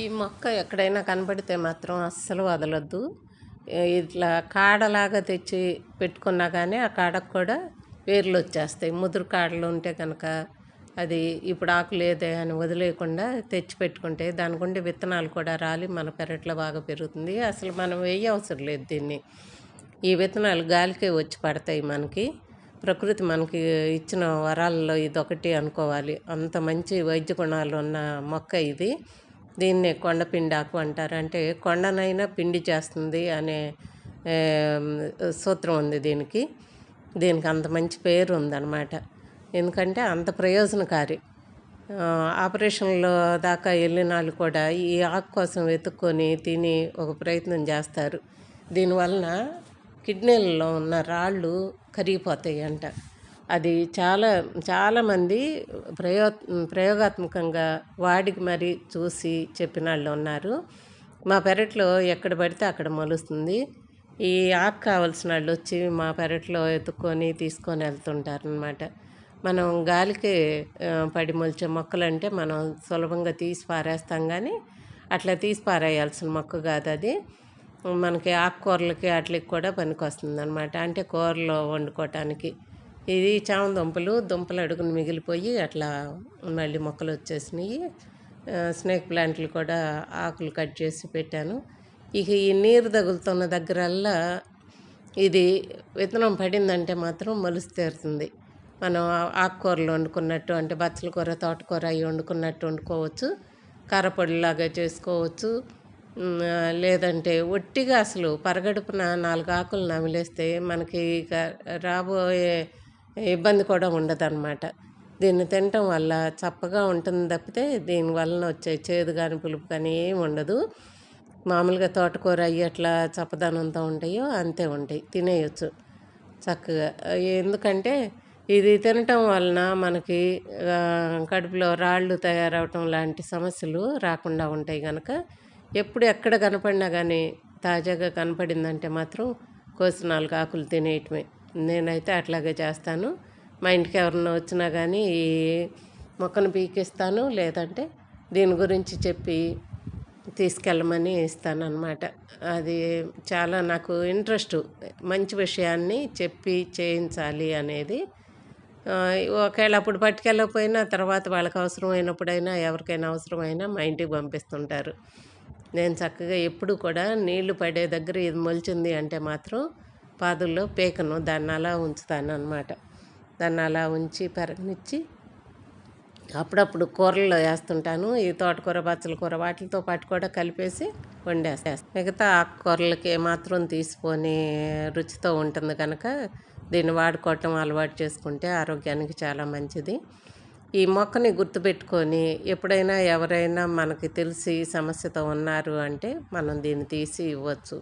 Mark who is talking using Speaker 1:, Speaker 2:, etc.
Speaker 1: ఈ మొక్క ఎక్కడైనా కనబడితే మాత్రం అస్సలు వదలొద్దు. ఇట్లా కాడలాగా తెచ్చి పెట్టుకున్నా కానీ ఆ కాడకు కూడా వేర్లు వచ్చేస్తాయి. ముదురు కాడలు ఉంటే కనుక అది ఇప్పుడు ఆకు లేదే అని వదిలేయకుండా తెచ్చి పెట్టుకుంటే దాని విత్తనాలు కూడా రాలి మన పెరట్లో బాగా పెరుగుతుంది. అసలు మనం వేయ అవసరం లేదు దీన్ని. ఈ విత్తనాలు గాలికే వచ్చి పడతాయి మనకి. ప్రకృతి మనకి ఇచ్చిన వరాల్లో ఇదొకటి అనుకోవాలి. అంత మంచి వైద్య గుణాలు ఉన్న మొక్క ఇది. దీన్నే కొండపిండాకు అంటారు. అంటే కొండనైనా పిండి చేస్తుంది అనే సూత్రం ఉంది దీనికి. దీనికి అంత మంచి పేరు ఉందన్నమాట. ఎందుకంటే అంత ప్రయోజనకారి. ఆపరేషన్లో దాకా వెళ్ళిన వాళ్ళు కూడా ఈ ఆకు కోసం వెతుక్కొని తిని ఒక ప్రయత్నం చేస్తారు. దీనివలన కిడ్నీలలో ఉన్న రాళ్ళు కరిగిపోతాయి అంట అది చాలా చాలామంది ప్రయో ప్రయోగాత్మకంగా వాడికి మరి చూసి చెప్పిన వాళ్ళు ఉన్నారు. మా పెరట్లో ఎక్కడ పడితే అక్కడ మొలుస్తుంది. ఈ ఆకు కావాల్సిన వాళ్ళు వచ్చి మా పెరట్లో ఎత్తుక్కొని తీసుకొని వెళ్తుంటారు అనమాట మనం గాలికి పడి మొలిచే మొక్కలు అంటే మనం సులభంగా తీసి పారేస్తాం కానీ అట్లా తీసి పారేయాల్సిన మొక్క కాదు అది. మనకి ఆకుకూరలకి వాటికి కూడా పనికి వస్తుంది అనమాట అంటే కూరలో వండుకోవటానికి ఇది చామ దుంపలు దుంపలు అడుగును మిగిలిపోయి అట్లా మళ్ళీ మొక్కలు వచ్చేసినాయి. స్నేక్ ప్లాంట్లు కూడా ఆకులు కట్ చేసి పెట్టాను. ఇక ఈ నీరు తగులుతున్న దగ్గరల్లా ఇది విత్తనం పడిందంటే మాత్రం మలుసు తీరుతుంది. మనం ఆకుకూరలు వండుకున్నట్టు అంటే బచ్చల కూర తోటకూర అవి వండుకున్నట్టు వండుకోవచ్చు. కారపొడిలాగా చేసుకోవచ్చు. లేదంటే ఒట్టిగా అసలు పరగడుపున నాలుగు ఆకులు నమిలేస్తే మనకి ఇక రాబోయే ఇబ్బంది కూడా ఉండదన్నమాట. దీన్ని తినటం వల్ల చప్పగా ఉంటుంది తప్పితే దీని వలన వచ్చే చేదు కానీ పులుపు కానీ ఏమి ఉండదు. మామూలుగా తోటకూర అవి ఎట్లా చప్పదనంతో ఉంటాయో అంతే ఉంటాయి. తినేయచ్చు చక్కగా. ఎందుకంటే ఇది తినటం వలన మనకి కడుపులో రాళ్ళు తయారవటం లాంటి సమస్యలు రాకుండా ఉంటాయి కనుక ఎప్పుడు ఎక్కడ కనపడినా కానీ తాజాగా కనపడిందంటే మాత్రం కోసి నాలుగు ఆకులు తినేయటమే. నేనైతే అట్లాగే చేస్తాను. మా ఇంటికి ఎవరన్నా వచ్చినా కానీ ఈ మొక్కను పీకిస్తాను లేదంటే దీని గురించి చెప్పి తీసుకెళ్ళమని ఇస్తాను అనమాట అది చాలా నాకు ఇంట్రెస్ట్. మంచి విషయాన్ని చెప్పి చేయించాలి అనేది. ఒకవేళ అప్పుడు పట్టుకెళ్ళకపోయినా తర్వాత వాళ్ళకి అవసరమైనప్పుడైనా ఎవరికైనా అవసరమైనా మా ఇంటికి పంపిస్తుంటారు. నేను చక్కగా ఎప్పుడు కూడా నీళ్ళు పడే దగ్గర ఇది మొలిచింది అంటే మాత్రం పాదుల్లో పీకను దాన్ని అలా ఉంచుతాను అనమాట దాన్ని అలా ఉంచి పెరగనిచ్చి అప్పుడప్పుడు కూరల్లో వేస్తుంటాను. ఈ తోటకూర బచ్చల కూర వాటితో పాటు కూడా కలిపేసి వండేస్తాను మిగతా ఆకుకూరలకి మాత్రం తీసుకొని రుచితో ఉంటుంది కనుక దీన్ని వాడుకోవటం అలవాటు చేసుకుంటే ఆరోగ్యానికి చాలా మంచిది. ఈ మొక్కని గుర్తుపెట్టుకొని ఎప్పుడైనా ఎవరైనా మనకి తెలిసి సమస్యతో ఉన్నారు అంటే మనం దీన్ని తీసి ఇవ్వచ్చు.